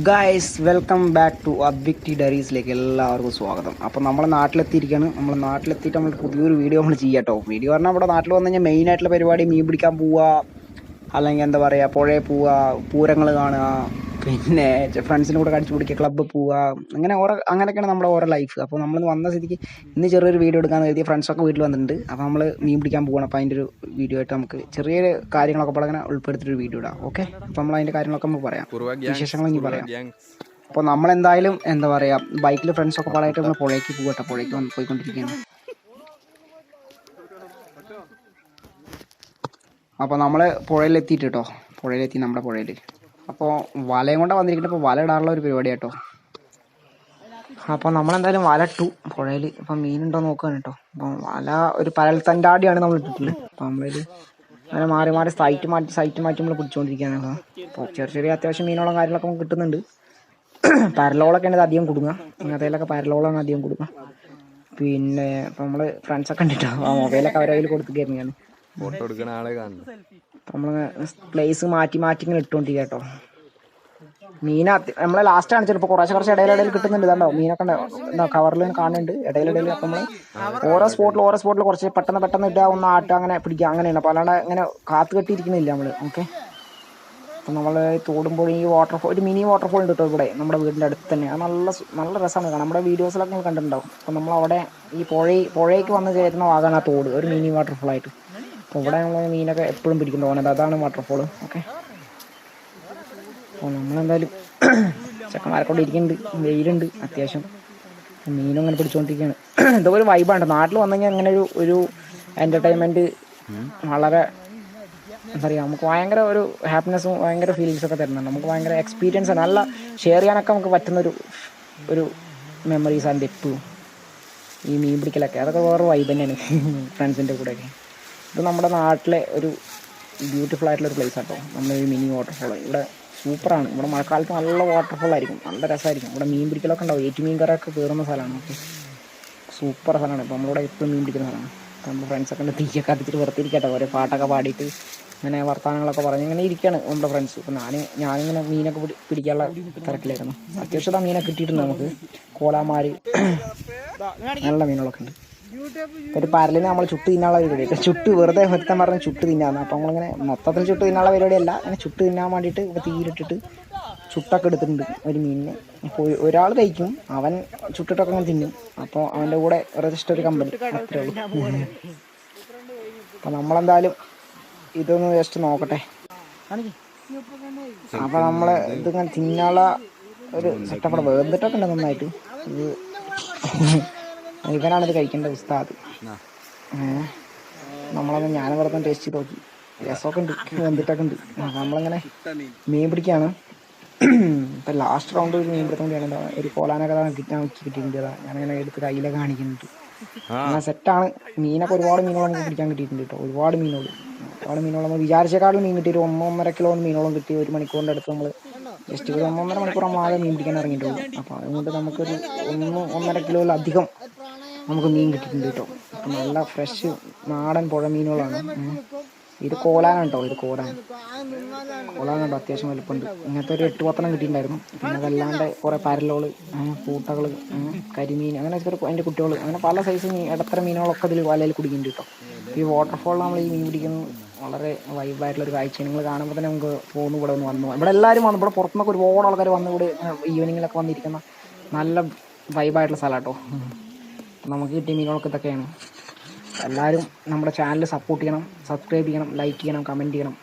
Guys welcome back to അബ്വിക്ടി ഡയറീസിലേക്ക് എല്ലാവർക്കും സ്വാഗതം. അപ്പോൾ നമ്മൾ നാട്ടിലെത്തിയിരിക്കുകയാണ് നമ്മൾ നാട്ടിലെത്തിയിട്ട് നമ്മൾ പുതിയൊരു വീഡിയോ നമ്മൾ ചെയ്യാട്ടോ. വീഡിയോ പറഞ്ഞാൽ ഇവിടെ നാട്ടിൽ വന്നു കഴിഞ്ഞാൽ മെയിനായിട്ടുള്ള പരിപാടി മീൻ പിടിക്കാൻ പോവുക അല്ലെങ്കിൽ എന്താ പറയുക പുഴയിൽ പോവുക പൂരങ്ങൾ കാണുക പിന്നെ ഫ്രണ്ട്സിന്റെ കൂടെ കടിച്ചു പിടിക്കുക ക്ലബ്ബ് പോവുക അങ്ങനെ ഓരോ അങ്ങനെയൊക്കെയാണ് നമ്മുടെ ഓരോ ലൈഫ് അപ്പോൾ നമ്മൾ വന്ന സ്ഥിതിക്ക് ഇന്ന് ചെറിയൊരു വീഡിയോ എടുക്കാമെന്ന് കരുതി ഫ്രണ്ട്സൊക്കെ വീട്ടിൽ വന്നിട്ടുണ്ട്. അപ്പോൾ നമ്മൾ മീൻ പിടിക്കാൻ പോകണം അപ്പോൾ അതിന്റെ ഒരു വീഡിയോ ആയിട്ട് നമുക്ക് ചെറിയൊരു കാര്യങ്ങളൊക്കെ പോലെ അങ്ങനെ ഉൾപ്പെടുത്തിയൊരു വീഡിയോ ഇടാം. ഓക്കെ അപ്പോൾ നമ്മൾ അതിന്റെ കാര്യങ്ങളൊക്കെ നമുക്ക് പറയാം. വിശേഷങ്ങൾ ഇനി പറയാം. അപ്പോൾ അപ്പോൾ നമ്മളെന്തായാലും എന്താ പറയുക ബൈക്കിൽ ഫ്രണ്ട്സൊക്കെ പാടായിട്ട് നമ്മൾ പുഴയ്ക്ക് പോകട്ടെ പുഴയ്ക്ക് വന്ന് പോയിക്കൊണ്ടിരിക്കുകയാണ്. അപ്പോൾ നമ്മൾ പുഴയിലെത്തിയിട്ട് കേട്ടോ. പുഴയിലെത്തി നമ്മുടെ പുഴയിൽ അപ്പോൾ വലയും കൊണ്ട് വന്നിരിക്കുന്നത് ഇപ്പോൾ വല ഇടാനുള്ള ഒരു പരിപാടി കേട്ടോ അപ്പോൾ നമ്മളെന്തായാലും വല ഇട്ടു. പുഴയിൽ ഇപ്പം മീനുണ്ടോ നോക്കുകയാണ് കേട്ടോ. അപ്പം വല ഒരു പരൽത്തന്റാടിയാണ് നമ്മൾ ഇട്ടിട്ടുള്ളത്. അപ്പം നമ്മളിത് അങ്ങനെ മാറി മാറി സൈറ്റ് മാറ്റി സൈറ്റ് മാറ്റി നമ്മൾ പിടിച്ചുകൊണ്ടിരിക്കുകയാണ് അപ്പോൾ ചെറിയ ചെറിയ അത്യാവശ്യം മീനോളം കാര്യങ്ങളൊക്കെ നമുക്ക് കിട്ടുന്നുണ്ട്. പരലോളൊക്കെയാണ് ഇത് അധികം കൊടുക്കുക അങ്ങനത്തേലൊക്കെ പരലോളാണ് അധികം കൊടുക്കുക പിന്നെ ഇപ്പം നമ്മൾ ഫ്രണ്ട്സൊക്കെ ഉണ്ടിട്ടോ ആ മൊബൈലൊക്കെ അവരെ കയ്യിൽ കൊടുത്തിരിക്കുന്നു ഞാൻ ഫോട്ടോ എടുക്കണ ആളെ കാണുന്നു. നമ്മൾ പ്ലേസ് മാറ്റി മാറ്റി ഇങ്ങനെ ഇട്ടോണ്ടി കേട്ടോ മീന നമ്മളെ ലാസ്റ്റ് ആണ് ചിലപ്പോൾ കുറച്ച് കുറച്ച് ഇടയിലിടയിൽ കിട്ടുന്നുണ്ട് ഇതാണ്ടോ? മീനൊക്കെ ഉണ്ടോ കവറിൽ കാണുന്നുണ്ട്. ഇടയിലിടയിൽ അപ്പം നമ്മൾ ഓരോ സ്പോട്ടിൽ ഓരോ സ്പോട്ടിൽ കുറച്ച് പെട്ടെന്ന് പെട്ടെന്ന് ഇട്ടാ ഒന്ന് ആട്ടുക അങ്ങനെ പിടിക്കുക അങ്ങനെയാണ്. അപ്പോൾ അല്ലാണ്ട് ഇങ്ങനെ കാത്തു കെട്ടിയിരിക്കുന്നില്ല നമ്മൾ ഓക്കെ അപ്പം നമ്മൾ തോടുമ്പോൾ ഈ വാട്ടർഫോൾ ഒരു മിനി വാട്ടർഫോൾ ഉണ്ട് കേട്ടോ ഇവിടെ നമ്മുടെ വീടിന്റെ അടുത്ത് തന്നെ. അത് നല്ല നല്ല രസമാണ് കാണാൻ. നമ്മുടെ വീഡിയോസിലൊക്കെ നിങ്ങൾ കണ്ടിട്ടുണ്ടാവും. അപ്പം നമ്മളവിടെ ഈ പുഴ പുഴയ്ക്ക് വന്ന് ചേരുന്ന ഭാഗമാണ് ആ തോട് ഒരു മിനി വാട്ടർഫോൾ ആയിട്ട്. ഇവിടെ നമ്മൾ മീനൊക്കെ എപ്പോഴും പിടിക്കുന്നു പോകുന്നത് അതാണ് വാട്ടർഫോൾ ഓക്കെ. അപ്പോൾ നമ്മളെന്തായാലും ചെക്കന്മാരെ കൊണ്ട് ഇരിക്കുന്നുണ്ട്. വെയിലുണ്ട് അത്യാവശ്യം. മീനും അങ്ങനെ പിടിച്ചുകൊണ്ടിരിക്കുകയാണ് ഇതൊക്കെ ഒരു വൈബാണ് നാട്ടിൽ വന്നു കഴിഞ്ഞാൽ അങ്ങനെ ഒരു ഒരു എന്റർടൈൻമെന്റ് വളരെ എന്താ പറയുക നമുക്ക് ഭയങ്കര ഒരു ഹാപ്പിനെസ്സും ഭയങ്കര ഫീലിങ്സ് ഒക്കെ തരുന്നുണ്ട്. നമുക്ക് ഭയങ്കര എക്സ്പീരിയൻസ് നല്ല ഷെയർ ചെയ്യാനൊക്കെ നമുക്ക് പറ്റുന്നൊരു ഒരു മെമ്മറീസ് ആണ് എപ്പോഴും. ഈ മീൻ പിടിക്കലൊക്കെ. അതൊക്കെ വേറെ വൈബ് തന്നെയാണ്. ഫ്രണ്ട്സിന്റെ കൂടെയൊക്കെ. ഇത് നമ്മുടെ നാട്ടിലെ ഒരു ബ്യൂട്ടിഫുൾ ആയിട്ടുള്ള ഒരു പ്ലേസ് ആട്ടോ നമ്മുടെ ഒരു മിനി വാട്ടർഫോൾ ഇവിടെ സൂപ്പറാണ്. ഇവിടെ മഴക്കാലത്ത് നല്ല വാട്ടർഫോൾ ആയിരിക്കും. നല്ല രസമായിരിക്കും. ഇവിടെ മീൻ പിടിക്കലൊക്കെ ഉണ്ടാവും. ഏറ്റ് മീൻ കറൊക്കെ കയറുന്ന സ്ഥലമാണ്. ഓക്കെ സൂപ്പർ സ്ഥലമാണ്. ഇപ്പോൾ നമ്മളിവിടെ എപ്പോഴും മീൻ പിടിക്കുന്ന സ്ഥലമാണ്. അപ്പോൾ നമ്മുടെ ഫ്രണ്ട്സൊക്കെ ഉണ്ട്. തീയൊക്കെ കത്തിച്ചിട്ട് വെറുതിരിക്കട്ടെ ഓരോ പാട്ടൊക്കെ പാടിയിട്ട് അങ്ങനെ വർത്തമാനങ്ങളൊക്കെ പറഞ്ഞ് ഇങ്ങനെ ഇരിക്കുകയാണ് നമ്മുടെ ഫ്രണ്ട്സ് ഇപ്പം ഞാൻ ഞാനിങ്ങനെ മീനൊക്കെ പിടി പിടിക്കാനുള്ള തിരക്കിലായിരുന്നു. അത്യാവശ്യം ആ മീനൊക്കെ കിട്ടിയിട്ടുണ്ട് നമുക്ക്. കോലാമാര് നല്ല മീനുകളൊക്കെ ഉണ്ട്. ഒരു പരലിനെ നമ്മൾ ചുട്ട് തിന്നാനുള്ള പരിപാടി. ചുട്ട് വെറുതെ ഒരുത്തൻ പറഞ്ഞ് ചുട്ട് തിന്നാന്ന്. അപ്പം നമ്മളിങ്ങനെ മൊത്തത്തിൽ ചുട്ട് തിന്നാനുള്ള പരിപാടിയല്ല അങ്ങനെ ചുട്ട് തിന്നാൻ വേണ്ടിയിട്ട് തീയിലിട്ടിട്ട് ചുട്ടൊക്കെ എടുത്തിട്ടുണ്ട് ഒരു മീനിനെ. അപ്പോൾ ഒരാൾ കഴിക്കും. അവൻ ചുട്ടിട്ടൊക്കെ അങ്ങനെ തിന്നും. അപ്പോൾ അവന്റെ കൂടെ വെറുതെ ഒരു കമ്പനി അത്രേ ഉള്ളൂ. അപ്പം നമ്മളെന്തായാലും ഇതൊന്ന് ജസ്റ്റ് നോക്കട്ടെ. അപ്പം നമ്മൾ ഇതിങ്ങനെ തിന്നാനുള്ള ഒരു സെറ്റപ്പ് വേർതിട്ടൊക്കെ ഉണ്ട് നന്നായിട്ട്. ഇത് ഇവനാണ് ഇത് കഴിക്കേണ്ട ഉസ്താദ്. ഏഹ് ഞാനും ഞാൻ വെറുതെ ടേസ്റ്റ് ചെയ്ത് നോക്കി. രസമൊക്കെ ഉണ്ട്. വെന്തിട്ടൊക്കെ ഉണ്ട്. നമ്മളിങ്ങനെ മീൻ പിടിക്കുകയാണ് ഇപ്പം ലാസ്റ്റ് റൗണ്ട് ഒരു മീൻ പിടുത്തം കൂടിയാണ്. ഒരു കോലാനൊക്കെ കിട്ടാൻ കിട്ടിയിട്ടുണ്ട്. ഞാനിങ്ങനെ ഞാനങ്ങനെ എടുത്ത് കയ്യിലെ കാണിക്കുന്നുണ്ട്. അങ്ങനെ സെറ്റാണ് മീനൊക്കെ ഒരുപാട് മീനുകൾ നമുക്ക് പിടിക്കാൻ കിട്ടിയിട്ടുണ്ട് കേട്ടോ. ഒരുപാട് മീനുകൾ ഒരുപാട് മീനുകൾ നമ്മൾ വിചാരിച്ചേക്കാളും മീൻ കിട്ടി. ഒരു ഒന്നൊന്നര കിലോ മീനോളം കിട്ടി ഒരു മണിക്കൂറിന്റെ അടുത്ത് നമ്മൾ ജസ്റ്റ് ഒരു ഒന്നൊന്നര മണിക്കൂർ നമ്മൾ ആകെ മീൻ പിടിക്കാൻ ഇറങ്ങിയിട്ടുള്ളൂ. അപ്പോൾ അതുകൊണ്ട് നമുക്കൊരു ഒന്ന് ഒന്നര കിലോയിലധികം നമുക്ക് മീൻ കിട്ടിയിട്ടുണ്ട് കേട്ടോ. നല്ല ഫ്രഷ് നാടൻ പുഴ മീനുകളാണ്. ഇത് കോലാനാണ് കേട്ടോ ഇത് കോലാൻ. കോലാൻ കേട്ടോ അത്യാവശ്യം വലുപ്പമുണ്ട്. ഇങ്ങനത്തെ ഒരു എട്ട് പത്തെണ്ണം കിട്ടിയിട്ടുണ്ടായിരുന്നു. പിന്നെ അതല്ലാണ്ട് കുറേ പരലോൾ പൂട്ടകൾ കരിമീൻ അങ്ങനെ അതിന്റെ കുട്ടികൾ അങ്ങനെ പല സൈസ് ഇടത്തര മീനുകളൊക്കെ ഇതിൽ വലയിൽ കുടിക്കുന്നുണ്ട് കേട്ടോ. ഈ വാട്ടർഫോളിൽ നമ്മൾ ഈ മീൻ പിടിക്കുന്നത് വളരെ വൈബായിട്ടുള്ള ഒരു കാഴ്ച നിങ്ങൾ കാണുമ്പോൾ തന്നെ നമുക്ക് പോകുന്നു ഇവിടെ ഒന്ന് വന്നു. ഇവിടെ എല്ലാവരും വന്നു. ഇവിടെ പുറത്തുനിന്നൊക്കെ ഒരുപാട് ആൾക്കാർ വന്നു ഇവിടെ ഈവനിങ്ങിലൊക്കെ വന്നിരിക്കുന്ന നല്ല വൈബായിട്ടുള്ള സ്ഥലം കേട്ടോ നമുക്ക് കിട്ടിയ മീനുകളൊക്കെ ഇതൊക്കെയാണ്. എല്ലാവരും നമ്മുടെ ചാനൽ സപ്പോർട്ട് ചെയ്യണം സബ്സ്ക്രൈബ് ചെയ്യണം ലൈക്ക് ചെയ്യണം കമന്റ് ചെയ്യണം.